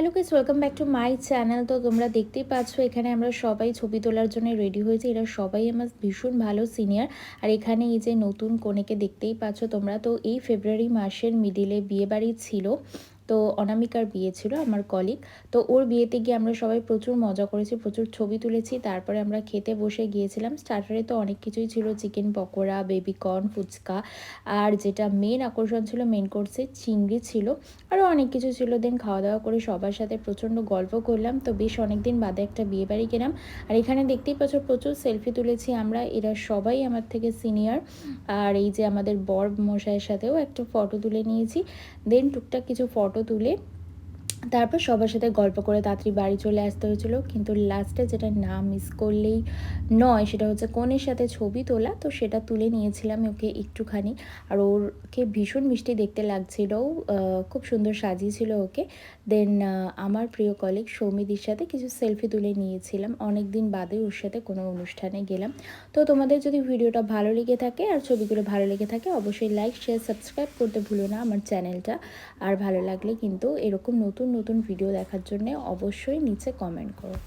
Hello guys welcome back to my channel তো তোমরা দেখতেই পাচ্ছ, এখানে আমরা সবাই ছবি তোলার জন্য রেডি হয়েছি। এরা সবাই আমার ভীষণ ভালো সিনিয়র আর এখানে এই যে নতুন কনেকে দেখতেই পাচ্ছ তোমরা, তো এই ফেব্রুয়ারি মাসের মিডিলে বিয়েবাড়ি ছিল। তো অনামিকার বিয়ে ছিল আমার কলিগ তো ওর বিয়েতে গিয়ে আমরা সবাই প্রচুর মজা করেছি, প্রচুর ছবি তুলেছি। তারপরে আমরা খেতে বসে গিয়েছিলাম। স্টার্টারে তো অনেক কিছুই ছিল, chicken pakora baby corn fuchka. আর যেটা মেন আকর্ষণ ছিল মেন কোর্সে চিংড়ি ছিল। আরও অনেক কিছু ছিল। দেন খাওয়া দাওয়া করে সবার সাথে প্রচণ্ড গল্প করলাম। তো বেশ অনেক দিন বাদে একটা বিয়ে বাড়ি গেলাম। আর এখানে দেখতেই পাচ্ছ, প্রচুর সেলফি তুলেছি আমরা। এরা সবাই আমার থেকে সিনিয়র আর এই যে আমাদের বর মশাইয়ের সাথেও একটা ফটো তুলে নিয়েছি। দেন টুকটাক কিছু ফটো তুলে তারপর সবার সাথে গল্প করে তাড়াতাড়ি বাড়ি চলে আসতে হয়েছিল। কিন্তু লাস্টে যেটা না মিস করলেই নয়, সেটা হচ্ছে কনের সাথে ছবি তোলা। তো সেটা তুলে নিয়েছিলাম ওকে একটুখানি। আর ওরকে ভীষণ মিষ্টি দেখতে লাগছিল। খুব সুন্দর সাজিয়েছিল ওকে। দেন আমার প্রিয় কলিগ সৌমিদির সাথে কিছু সেলফি তুলে নিয়েছিলাম। অনেক দিন বাদে ওর সাথে কোনো অনুষ্ঠানে গেলাম। তো তোমাদের যদি ভিডিওটা ভালো লেগে থাকে আর ছবিগুলো ভালো লেগে থাকে, অবশ্যই লাইক শেয়ার সাবস্ক্রাইব করতে ভুলো না আমার চ্যানেলটা আর ভালো লাগলে কিন্তু এরকম নতুন নতুন ভিডিও দেখার জন্য অবশ্যই নিচে কমেন্ট করো।